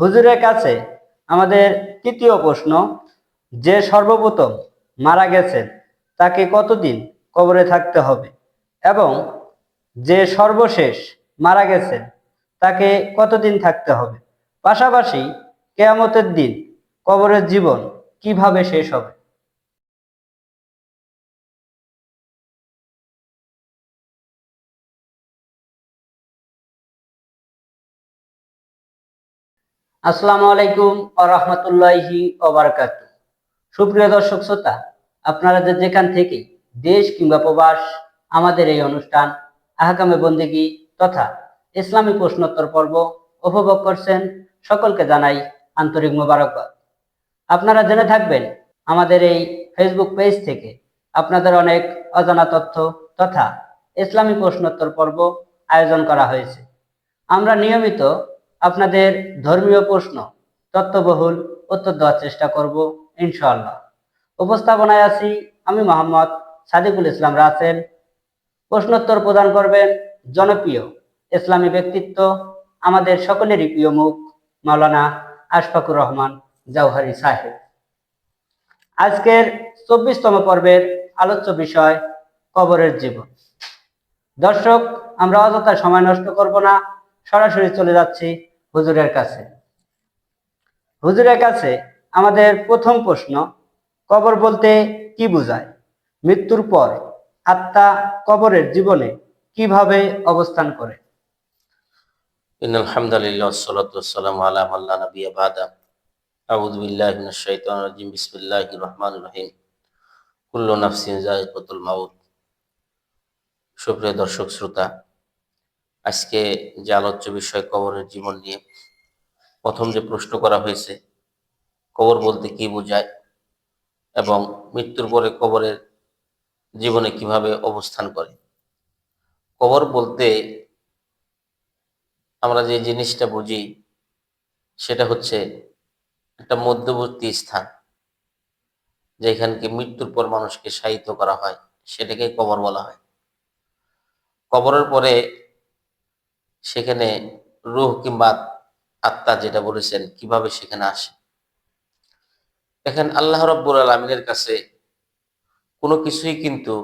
হুজুরের কাছে আমাদের তৃতীয় প্রশ্ন, যে সর্বপ্রথম মারা গেছেন তাকে কতদিন কবরে থাকতে হবে? এবং যে সর্বশেষ মারা গেছেন তাকে কতদিন থাকতে হবে? পাশাপাশি কেয়ামতের দিন কবরের জীবন কীভাবে শেষ হবে? আসসালামু আলাইকুম ও রহমতুল্লাহি ওবারকাত সুপ্রিয় দর্শক শ্রোতা, আপনারা যে যেখান থেকে দেশ কিংবা প্রবাস, আমাদের এই অনুষ্ঠান, আহকামে বন্দিগি তথা ইসলামী প্রশ্নোত্তর পর্ব উপভোগ করছেন, সকলকে জানাই আন্তরিক মোবারকবাদ। আপনারা জেনে থাকবেন, আমাদের এই ফেসবুক পেজ থেকে আপনাদের অনেক অজানা তথ্য তথা ইসলামী প্রশ্নোত্তর পর্ব আয়োজন করা হয়েছে। আমরা নিয়মিত আপনাদের ধর্মীয় প্রশ্ন, তত্ত্ববহুল উত্তর দেওয়ার চেষ্টা করব, ইনশাআল্লাহ। উপস্থাপনায় আছি আমি মোহাম্মদ সাদিকুল ইসলাম রাসেল। প্রশ্নোত্তর প্রদান করবেন জনপ্রিয় ইসলামী ব্যক্তিত্ব, আমাদের সকলেরই প্রিয় মুখ, মাওলানা আশফাকুর রহমান জওহারি সাহেব। আজকের চব্বিশতম পর্বের আলোচ্য বিষয়, কবরের জীবন। দর্শক, আমরা অযথা সময় নষ্ট করব না, সরাসরি চলে যাচ্ছি হুজুরের কাছে। হুজুরের কাছে আমাদের প্রথম প্রশ্ন, কবর বলতে কি বোঝায়? মৃত্যুর পর আত্মা কবরের জীবনে কীভাবে অবস্থান করে? সুপ্রিয় দর্শক, শ্রোতা আজকে যে আলোচ্য বিষয় কবরের জীবন নিয়ে প্রথম যে প্রশ্ন করা হয়েছে, কবর বলতে কি বোঝায় এবং মৃত্যুর পরে কবরের জীবনে কীভাবে অবস্থান করে? কবর বলতে আমরা যে জিনিসটা বুঝি, সেটা হচ্ছে একটা মধ্যবর্তী স্থান, যেখানকে মৃত্যুর পর মানুষকে সাহিত্য করা হয় সেটাকে কবর বলা হয়। কবরের পরে সেখানে রুহ কিংবা আত্মা যেটা বলেছেন, কীভাবে সেখানে আসে? দেখেন, আল্লাহ রব্বুল আলমিনের কাছে কোনো কিছুই কিন্তু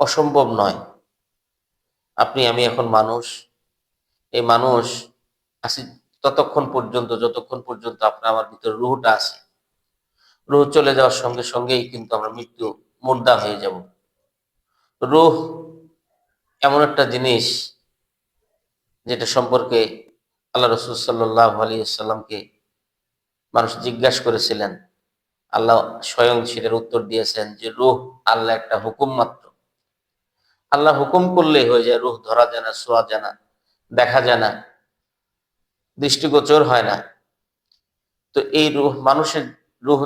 অসম্ভব নয়। আপনি, আমি এখন মানুষ, এই মানুষ আসি ততক্ষণ পর্যন্ত, যতক্ষণ পর্যন্ত আপনার, আমার ভিতরে রুহটা আছে, রুহ চলে যাওয়ার সঙ্গে সঙ্গেই কিন্তু আমরা মৃত্যু মুর্দা হয়ে যাব। রুহ এমন একটা জিনিস যেটা সম্পর্কে আল্লাহ রসুল সাল্লাহ আলী সাল্লামকে মানুষ জিজ্ঞাসা করেছিলেন, আল্লাহ স্বয়ং সেটার উত্তর দিয়েছেন যে, রুহ আল্লাহ একটা হুকুম মাত্র। আল্লাহ হুকুম করলে হয়ে যায় রুহ ধরা যায় না, শোয়া যায় না, দেখা যায় না, দৃষ্টিগোচর হয় না। তো এই রুহ, মানুষের রুহ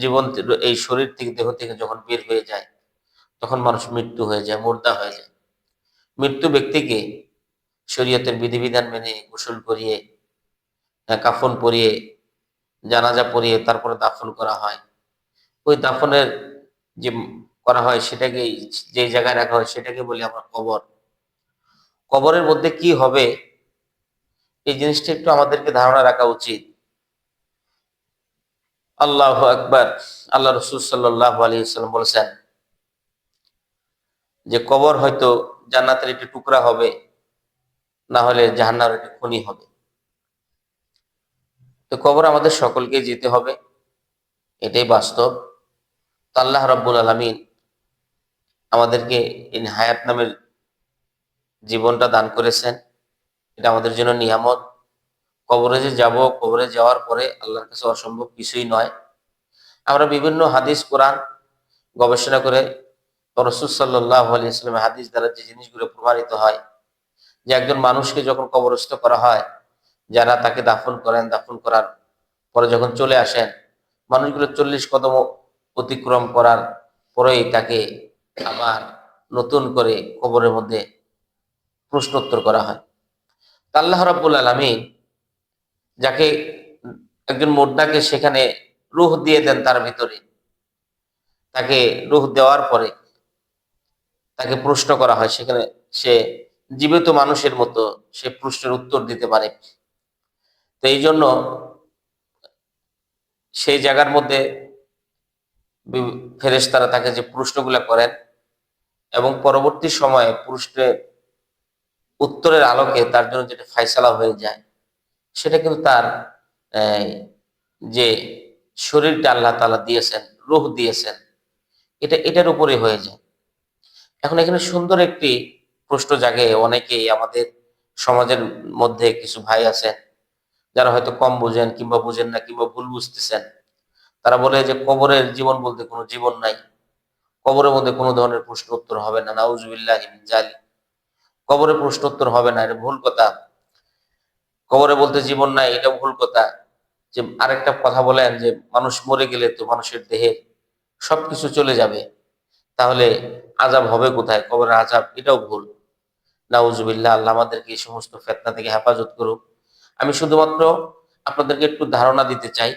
জীবন এই শরীর থেকে, দেহ থেকে যখন বের হয়ে যায়, তখন মানুষ মৃত্যু হয়ে যায়, মুর্দা হয়ে যায়। মৃত্যু ব্যক্তিকে শরীয়তের বিধিবিধান মেনে গোসল করিয়ে কাফন পরিয়ে, জানাজা পরিয়ে তারপরে দাফন করা হয়। ওই দাফনের যে করা হয় সেটাকে, যে জায়গায় রাখা হয় সেটাকে বলি আমরা কবর। কবরের মধ্যে কি হবে? এই জিনিসটা একটু আমাদেরকে ধারণা রাখা উচিত। আল্লাহ একবার আল্লাহ রসুল সাল্লাহ আলিয়াল্লাম বলেছেন যে কবর হয়তো জান্নাতের একটি টুকরা হবে। না হলে জাহান্নার খনি হবে। তো কবর আমাদের সকলকে যেতে হবে, এটাই বাস্তব। আল্লাহ রব্বুল আলমিন আমাদেরকে এই হায়াত নামের জীবনটা দান করেছেন। এটা আমাদের জন্য নিয়ামত। কবরে যে যাব, কবরে যাওয়ার পরে আল্লাহর কাছে অসম্ভব কিছুই নয়। আমরা বিভিন্ন হাদিস, কোরআন গবেষণা করে রসুল সাল্লাহ আলী ইসলামের হাদিস দ্বারা যে জিনিসগুলো প্রমাণিত হয় যে একজন মানুষকে যখন কবরস্থ করা হয়, যারা তাকে দাফন করেন, দাফন করার পরে যখন চলে আসেন, মানুষগুলো চল্লিশ কদম অতিক্রম করার পরেই তাকে আবার নতুন করে কবরের মধ্যে প্রশ্নোত্তর করা হয়। আল্লাহ রাব্বুল আলমিন যাকে একজন মোদ্দাকে সেখানে রুহ দিয়ে দেন তার ভিতরে, তাকে রুহ দেওয়ার পরে তাকে প্রশ্ন করা হয়, সেখানে সে জীবিত মানুষের মতো সে প্রশ্নের উত্তর দিতে পারে। তো এই জন্য সেই জায়গার মধ্যে ফেরেশতারা তাকে যে প্রশ্নগুলো করেন এবং পরবর্তী সময়ে প্রশ্নের উত্তরের আলোকে তার জন্য যেটা ফাইসালা হয়ে যায়, সেটা কিন্তু তার যে শরীরটা আল্লাহ তালা দিয়েছেন, রুহ দিয়েছেন, এটা এটার উপরে হয়ে যায়। এখন এখানে সুন্দর একটি প্রশ্ন জাগে, অনেকেই আমাদের সমাজের মধ্যে কিছু ভাই আছেন, যারা হয়তো কম বুঝেন কিংবা বুঝেন না কিংবা ভুল বুঝতেছেন। তারা বলে যে, কবরের জীবন বলতে কোনো জীবন নাই। কবরের মধ্যে কোনো ধরনের প্রশ্ন উত্তর হবে না। নাউজুবিল্লাহ জালি কবরে প্রশ্ন উত্তর হবে না, এটা ভুল কথা। কবরে বলতে জীবন নাই, এটা ভুল কথা। যে, আরেকটা কথা বলেন যে, মানুষ মরে গেলে তো মানুষের দেহে সবকিছু চলে যাবে। তাহলে আজাব হবে কোথায়? কবরের আজাব এটাও ভুল। নাউজুবিল্লাহ, আল্লাহ আমাদেরকে এই সমস্ত ফেতনা থেকে হেফাজত করুক। আমি শুধুমাত্র আপনাদেরকে একটু ধারণা দিতে চাই।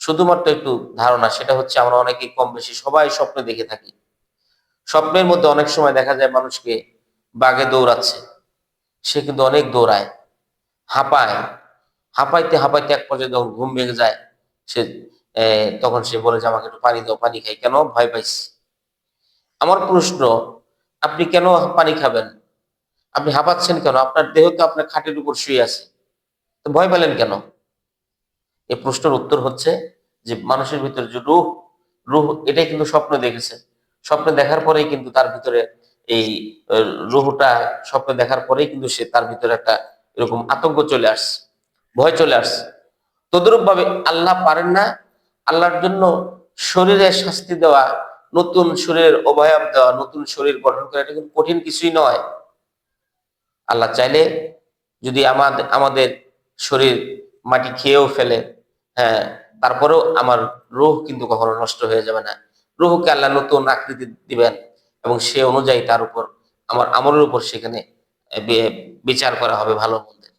শুধুমাত্র একটু ধারণা, সেটা হচ্ছে আমরা অনেকেই কম বেশি সবাই স্বপ্নে দেখে থাকি। স্বপ্নের মধ্যে অনেক সময় দেখা যায় মানুষকে বাগে দৌড়াচ্ছে। সে কিন্তু অনেক দৌড়ায়, হাঁপায়। হাঁপাইতে হাঁপাইতে এক পর্যায়ে যখন ঘুম ভেঙে যায়, সে তখন সে বলে যে, আমাকে একটু পানি দাও, পানি খাই। কেন? ভয় পাইছি। আমার প্রশ্ন, আপনি কেন পানি খাবেন? আপনি হাঁপাচ্ছেন কেন? আপনার দেহ তো আপনার খাটের উপর শুয়ে আছে। তো ভয় পেলেন কেন? এই প্রশ্নের উত্তর হচ্ছে যে মানুষের ভিতরে যে রুহ রুহ এটাই কিন্তু স্বপ্ন দেখেছে। স্বপ্ন দেখার পরেই কিন্তু তার ভিতরে এই রুহটা স্বপ্ন দেখার পরেই কিন্তু সে তার ভিতরে একটা এরকম আতঙ্ক চলে আসছে, ভয় চলে আসছে। তদ্রুপ ভাবে আল্লাহ পারেন না। আল্লাহর জন্য শরীরে শাস্তি দেওয়া, নতুন শরীরের অবয়ব দেওয়া, নতুন শরীর গঠন করা, এটা কিন্তু কঠিন কিছুই নয়। আল্লাহ চাইলে যদি আমাদের আমাদের শরীর মাটি খেয়েও ফেলে হ্যাঁ তারপরেও আমার রুহ কিন্তু কখনো নষ্ট হয়ে যাবে না। রুহকে আল্লাহ নতুন আকৃতি দিবেন এবং সে অনুযায়ী তার উপর, আমার আমলের উপর সেখানে বিচার করা হবে ভালো মন্দের।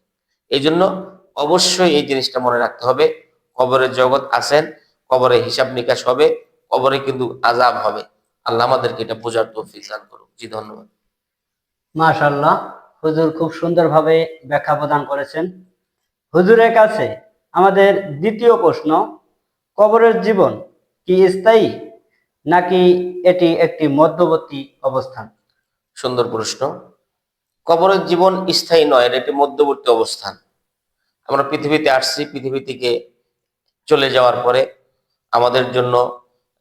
এই জন্য অবশ্যই এই জিনিসটা মনে রাখতে হবে। কবরের জগৎ আছেন কবরে হিসাব নিকাশ হবে, কবরে কিন্তু আজাব হবে। আল্লাহ আমাদেরকে এটা বোঝার তৌফিক দান করুক। জি, ধন্যবাদ। মাশাল্লাহ হুজুর খুব সুন্দরভাবে ব্যাখ্যা প্রদান করেছেন। হুজুরের কাছে আমাদের দ্বিতীয় প্রশ্ন, কবরের জীবন কি স্থায়ী নাকি এটি একটি মধ্যবর্তী অবস্থান? সুন্দর প্রশ্ন। কবরের জীবন স্থায়ী নয়, এটা মধ্যবর্তী অবস্থান। আমরা পৃথিবীতে আসছি, পৃথিবী থেকে চলে যাওয়ার পরে আমাদের জন্য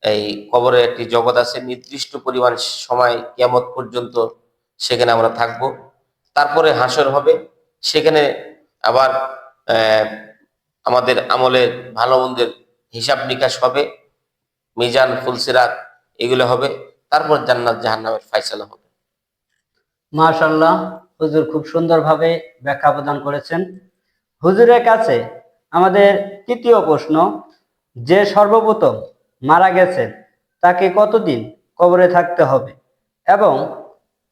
এই কবরে একটি জগৎ আছে, নির্দিষ্ট পরিমাণ সময়, কিয়ামত পর্যন্ত সেখানে আমরা থাকব। তারপরে হাসর হবে। সেখানে আবার আমাদের আমলের ভালো মন্দের হিসাব নিকাশ হবে। মিজান, ফুলসিরাত, এগুলো হবে। তারপর জান্নাত জাহান্নামের ফাইসালা হবে। মাশাল্লাহ হুজুর খুব সুন্দরভাবে ব্যাখ্যা প্রদান করেছেন। হুজুরের কাছে আমাদের তৃতীয় প্রশ্ন, যে সর্বপ্রথম মারা গেছেন তাকে কতদিন কবরে থাকতে হবে? এবং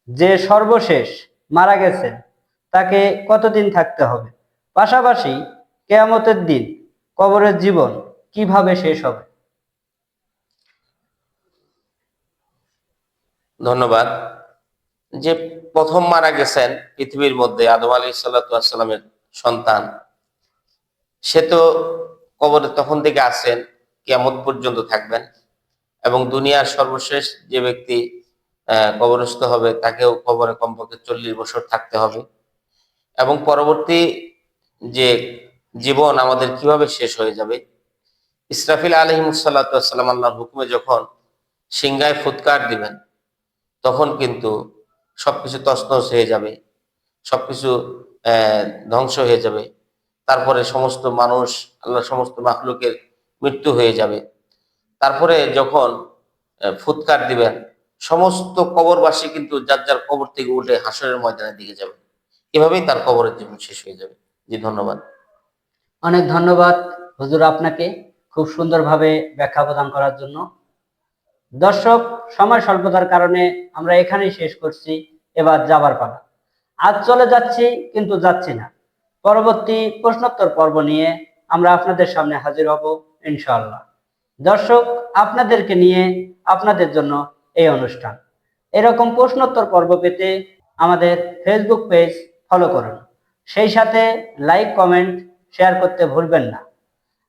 যে সর্বশেষ মারা গেছেন তাকে কতদিন থাকতে হবে? পাশাপাশি কেয়ামতের দিন কবরের জীবন কীভাবে শেষ হবে? ধন্যবাদ। যে প্রথম মারা গেছেন পৃথিবীর মধ্যে আদম আলী সাল্লামের সন্তান, সে তো কবরে তখন থেকে আসেন কেমন পর্যন্ত থাকবেন এবং দুনিয়ার সর্বশেষ যে ব্যক্তি কবরস্থ হবে, তাকেও কবরে কমপক্ষে চল্লিশ বছর থাকতে হবে। এবং পরবর্তী যে জীবন আমাদের কীভাবে শেষ হয়ে যাবে? ইসরাফিল আলহিম আলহিমসাল্লাম আল্লাহর হুকুমে যখন সিংগায় ফুৎকার দিবেন, তখন কিন্তু সবকিছু তছনছ হয়ে যাবে, সবকিছু ধ্বংস হয়ে যাবে। তারপরে সমস্ত মানুষ আল্লাহ সমস্ত মাহলুকের মৃত্যু হয়ে যাবে। তারপরে যখন ফুৎকার দিবেন সমস্ত কবরবাসী কিন্তু যার যার কবর থেকে উঠে হাসরের ময়দানের দিকে যাবে। এভাবেই তার কবরের জীবন শেষ হয়ে যাবে। জি, ধন্যবাদ। অনেক ধন্যবাদ হুজুর আপনাকে খুব সুন্দরভাবে ব্যাখ্যা প্রদান করার জন্য। দর্শক, সময় স্বল্পতার কারণে আমরা এখানেই শেষ করছি। এবার যাবার পালা। আজ চলে যাচ্ছি, কিন্তু যাচ্ছি না। পরবর্তী প্রশ্নোত্তর পর্ব নিয়ে আমরা আপনাদের সামনে হাজির হব, ইনশাআল্লাহ। দর্শক, আপনাদেরকে নিয়ে আপনাদের জন্য এই অনুষ্ঠান। এরকম প্রশ্নোত্তর পর্ব পেতে আমাদের ফেসবুক পেজ ফলো করুন। সেই সাথে লাইক কমেন্ট শেয়ার করতে ভুলবেন না।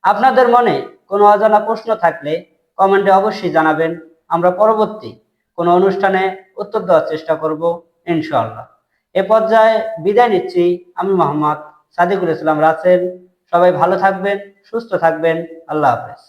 আপনাদের মনে কোনো অজানা প্রশ্ন থাকলে কমেন্টে অবশ্যই জানাবেন। আমরা পরবর্তী কোনো অনুষ্ঠানে উত্তর দেওয়ার চেষ্টা করব, ইনশাআল্লাহ। এ পর্যায়ে বিদায় নিচ্ছি আমি মোহাম্মদ সাদিকুল ইসলাম রাসেল। সবাই ভালো থাকবেন, সুস্থ থাকবেন। আল্লাহ হাফেজ।